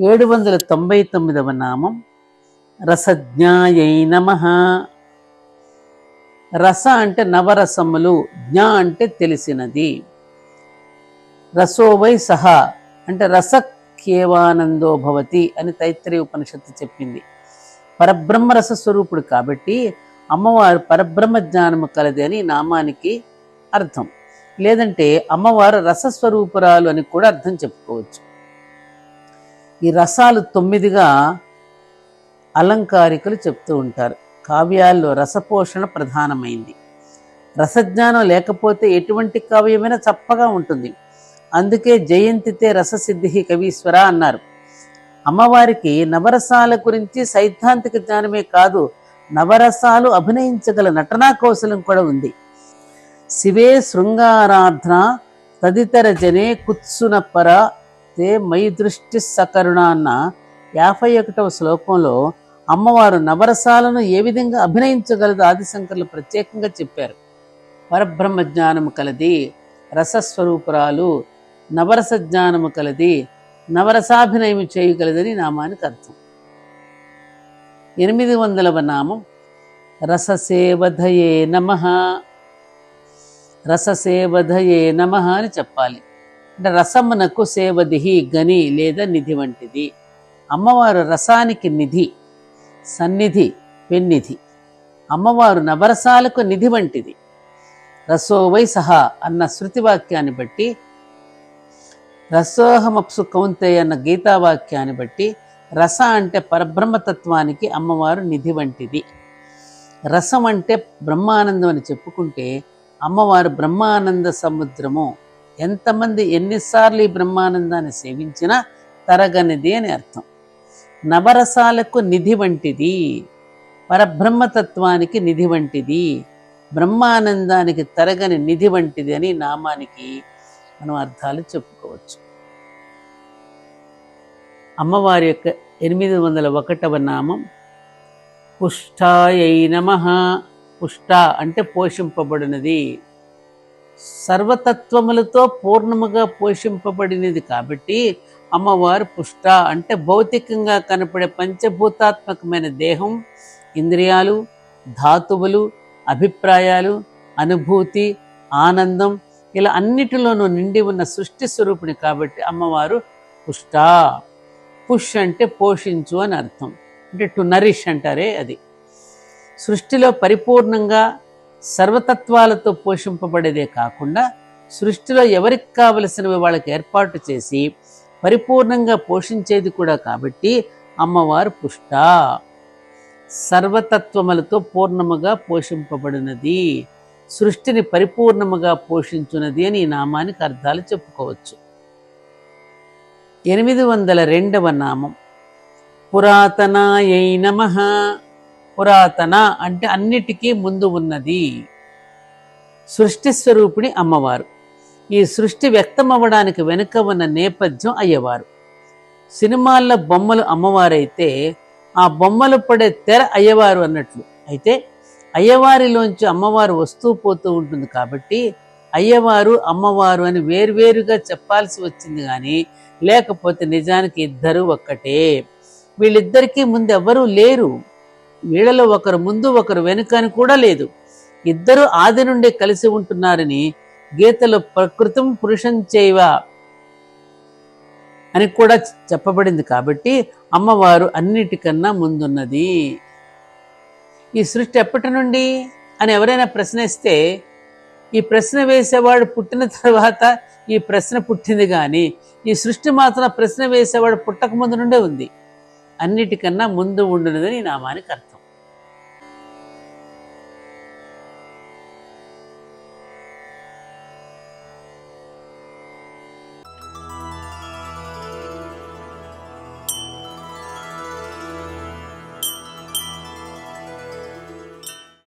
ఏడు వందల తొంభై తొమ్మిదవ నామం. రసజ్ఞాయై నమ. రస అంటే నవరసములు జ్ఞ అంటే తెలిసినది. రసోవై సహ అంటే రసకేవానందో భవతి అని తైత్రీయ ఉపనిషత్తు చెప్పింది. పరబ్రహ్మ రస స్వరూపుడు కాబట్టి అమ్మవారు పరబ్రహ్మ జ్ఞానము కలది అని నామానికి అర్థం. లేదంటే అమ్మవారు రసస్వరూపురాలు అని కూడా అర్థం చెప్పుకోవచ్చు. ఈ రసాలు తొమ్మిదిగా అలంకారికులు చెప్తూ ఉంటారు. కావ్యాల్లో రసపోషణ ప్రధానమైంది. రసజ్ఞానం లేకపోతే ఎటువంటి కావ్యమైనా చప్పగా ఉంటుంది. అందుకే జయంతితే రససిద్ధి కవీశ్వర అన్నారు. అమ్మవారికి నవరసాల గురించి సైద్ధాంతిక జ్ఞానమే కాదు నవరసాలు అభినయించగల నటనా కౌశలం కూడా ఉంది. శివే శృంగారాధన తదితర జనే కుత్సున పర మై దృష్టి సకరుణ అన్న యాభై ఒకటవ శ్లోకంలో అమ్మవారు నవరసాలను ఏ విధంగా అభినయించగలదు ఆదిశంకర్లు ప్రత్యేకంగా చెప్పారు. పరబ్రహ్మ జ్ఞానము కలది రసస్వరూపురాలు నవరస జ్ఞానము కలది నవరసాభినయము చేయగలదని నామానికి అర్థం. ఎనిమిది వందలవ నామం రససేవధయే నమ రససేవధయే నమ అని చెప్పాలి. అంటే రసమునకు సేవదిహి గని లేదా నిధి వంటిది. అమ్మవారు రసానికి నిధి సన్నిధి పెన్నిధి. అమ్మవారు నవరసాలకు నిధి వంటిది. రసోవై సహా అన్న శృతి వాక్యాన్ని బట్టి రసోహమప్సు కౌంతే అన్న గీతావాక్యాన్ని బట్టి రస అంటే పరబ్రహ్మతత్వానికి అమ్మవారు నిధి వంటిది. రసం అంటే బ్రహ్మానందం అని చెప్పుకుంటే అమ్మవారు బ్రహ్మానంద సముద్రము ఎంతమంది ఎన్నిసార్లు ఈ బ్రహ్మానందాన్ని సేవించినా తరగనిది అని అర్థం. నవరసాలకు నిధి వంటిది పరబ్రహ్మతత్వానికి నిధి వంటిది బ్రహ్మానందానికి తరగని నిధి వంటిది అని నామానికి మనం అర్థాలు చెప్పుకోవచ్చు. అమ్మవారి యొక్క ఎనిమిది వందల ఒకటవ నామం పుష్టాయై నమ పుష్ట అంటే పోషింపబడినది. సర్వతత్వములతో పూర్ణముగా పోషింపబడినది కాబట్టి అమ్మవారు పుష్ట అంటే భౌతికంగా కనపడే పంచభూతాత్మకమైన దేహం ఇంద్రియాలు ధాతువులు అభిప్రాయాలు అనుభూతి ఆనందం ఇలా అన్నిటిలోనూ నిండి ఉన్న సృష్టి స్వరూపిణి కాబట్టి అమ్మవారు పుష్ట. పుష్ అంటే పోషించు అని అర్థం. అంటే టు నరిష్ అంటారే అది. సృష్టిలో పరిపూర్ణంగా సర్వతత్వాలతో పోషింపబడేదే కాకుండా సృష్టిలో ఎవరికి కావలసినవి వాళ్ళకి ఏర్పాటు చేసి పరిపూర్ణంగా పోషించేది కూడా కాబట్టి అమ్మవారు పుష్ట. సర్వతత్వములతో పూర్ణముగా పోషింపబడినది. సృష్టిని పరిపూర్ణముగా పోషించున్నది అని ఈ నామానికి అర్థాలు చెప్పుకోవచ్చు. ఎనిమిది వందల రెండవ నామం. పురాతనాయై నమ. పురాతన అంటే అన్నిటికీ ముందు ఉన్నది. సృష్టి స్వరూపిణి అమ్మవారు. ఈ సృష్టి వ్యక్తమవ్వడానికి వెనుక ఉన్న నేపథ్యం అయ్యవారు. సినిమాల్లో బొమ్మలు అమ్మవారైతే ఆ బొమ్మలు పడే తెర అయ్యవారు అన్నట్లు. అయితే అయ్యవారిలోంచి అమ్మవారు వస్తూ పోతూ ఉంటుంది కాబట్టి అయ్యవారు అమ్మవారు అని వేర్వేరుగా చెప్పాల్సి వచ్చింది కానీ లేకపోతే నిజానికి ఇద్దరు ఒక్కటే. వీళ్ళిద్దరికీ ముందు ఎవరూ లేరు. వీళ్ళలో ఒకరు ముందు ఒకరు వెనుక అని కూడా లేదు. ఇద్దరు ఆది నుండి కలిసి ఉంటున్నారని గీతలో ప్రకృతం పురుషం చేయవ అని కూడా చెప్పబడింది కాబట్టి అమ్మవారు అన్నిటికన్నా ముందున్నది. ఈ సృష్టి ఎప్పటి నుండి అని ఎవరైనా ప్రశ్నిస్తే ఈ ప్రశ్న వేసేవాడు పుట్టిన తర్వాత ఈ ప్రశ్న పుట్టింది కానీ ఈ సృష్టి మాత్రం ప్రశ్న వేసేవాడు పుట్టక ముందు నుండే ఉంది. అన్నిటికన్నా ముందు ఉండునదని ఈ నామానికి అర్థం